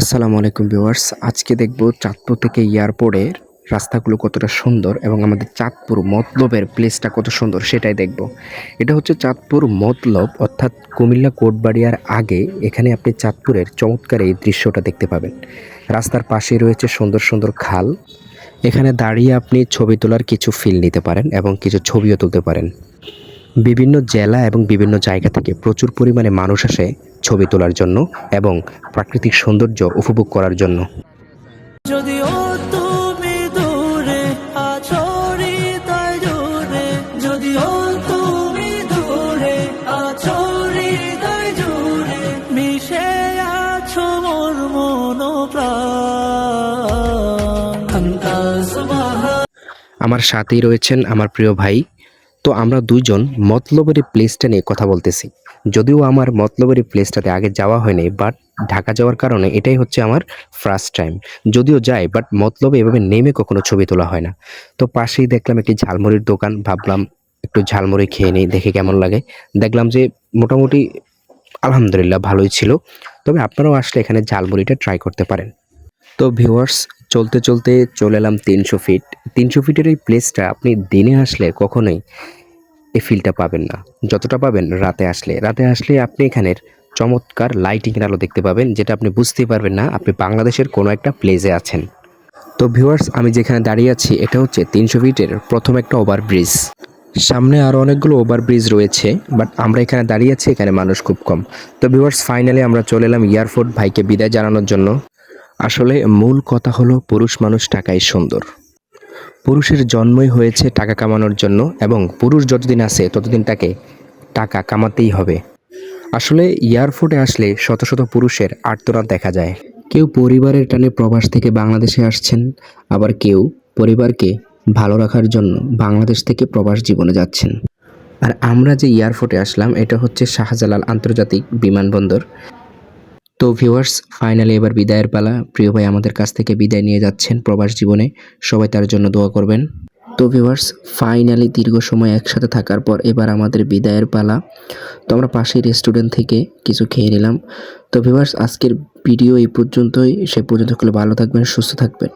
আসসালামু আলাইকুম ভিউয়ার্স। আজকে দেখব চাঁদপুর থেকে এয়ারপোর্টের রাস্তাগুলো কতটা সুন্দর এবং আমাদের চাঁদপুর মতলবের প্লেসটা কত সুন্দর সেটাই দেখব। এটা হচ্ছে চাঁদপুর মতলব, অর্থাৎ কুমিল্লা কোটবাড়িয়ার আগে এখানে আপনি চাঁদপুরের চমৎকার এই দৃশ্যটা দেখতে পাবেন। রাস্তার পাশে রয়েছে সুন্দর সুন্দর খাল। এখানে দাঁড়িয়ে আপনি ছবি তোলার কিছু ফিল নিতে পারেন এবং কিছু ছবিও তুলতে পারেন। বিভিন্ন জেলা এবং বিভিন্ন জায়গা থেকে প্রচুর পরিমাণে মানুষ আসে ছবি তোলার জন্য এবং প্রাকৃতিক সৌন্দর্য উপভোগ করার জন্য। যদিও তুমি দূরে আছো হৃদয় জুড়ে যদিও তুমি দূরে আছো হৃদয় জুড়ে মিশে আছো মোর মন প্রাণ আন্তা সুবহান আমার সাথেই রয়েছেন আমার প্রিয় ভাই। তো আমরা দুইজন মতলবের প্লেসটা নিয়ে কথা বলতেছি। যদিও আমার মতলবের এই প্লেসটাতে আগে যাওয়া হয়নি বাট ঢাকা যাওয়ার কারণে এটাই হচ্ছে আমার ফার্স্ট টাইম যদিও যাই বাট মতলবে এভাবে নেমে কখনো ছবি তোলা হয় না। তো পাশেই দেখলাম একটি ঝালমুড়ির দোকান, ভাবলাম একটু ঝালমুড়ি খেয়ে নিই, দেখে কেমন লাগে। দেখলাম যে মোটামুটি আলহামদুলিল্লাহ ভালোই ছিল। তবে আপনারাও আসলে এখানে ঝালমুড়িটা ট্রাই করতে পারেন। তো ভিউয়ার্স চলতে চলতে চলে এলাম তিনশো ফিট তিনশো ফিটের এই প্লেসটা আপনি দিনে আসলে কখনোই এই ফিলটা পাবেন না। যতটা পাবেন রাতে আসলে। রাতে আসলে আপনি এখানের চমৎকার লাইটিংয়ের আলো দেখতে পাবেন, যেটা আপনি বুঝতেই পারবেন না আপনি বাংলাদেশের কোনো একটা প্লেসে আছেন। তো ভিউয়ার্স আমি যেখানে দাঁড়িয়ে আছি, এটা হচ্ছে তিনশো ফিটের প্রথম একটা ওভারব্রিজ সামনে আরও অনেকগুলো ওভারব্রিজ রয়েছে বাট আমরা এখানে দাঁড়িয়ে আছি, এখানে মানুষ খুব কম। তো ভিউয়ার্স ফাইনালি আমরা চলে এলাম এয়ারফোর্ট ভাইকে বিদায় জানানোর জন্য। আসলে মূল কথা হলো পুরুষ মানুষ টাকাই সুন্দর। পুরুষের জন্মই হয়েছে টাকা কামানোর জন্য এবং পুরুষ যতদিন আছে, ততদিন তাকে টাকা কামাতেই হবে। আসলে এয়ারপোর্টে আসলে শত শত পুরুষের আর্তনাদ দেখা যায়। কেউ পরিবারের টানে প্রবাস থেকে বাংলাদেশে আসছেন, আবার কেউ পরিবারকে ভালো রাখার জন্য বাংলাদেশ থেকে প্রবাস জীবনে যাচ্ছেন। আর আমরা যে এয়ারপোর্টে আসলাম, এটা হচ্ছে শাহজালাল আন্তর্জাতিক বিমানবন্দর। তো ভিউয়ার্স, ফাইনালি এবার বিদায়ের পালা। প্রিয় ভাই আমাদের কাছ থেকে বিদায় নিয়ে যাচ্ছেন প্রবাস জীবনে। সবাই তার জন্য দোয়া করবেন। তো ভিউয়ার্স, ফাইনালি দীর্ঘ সময় একসাথে থাকার পর এবার আমাদের বিদায়ের পালা। তো আমরা পাশের রেস্টুরেন্ট থেকে কিছু খেয়ে নিলাম। তো ভিউয়ার্স, আজকের ভিডিও এই পর্যন্তই। সে পর্যন্ত ভালো থাকবেন, সুস্থ থাকবেন।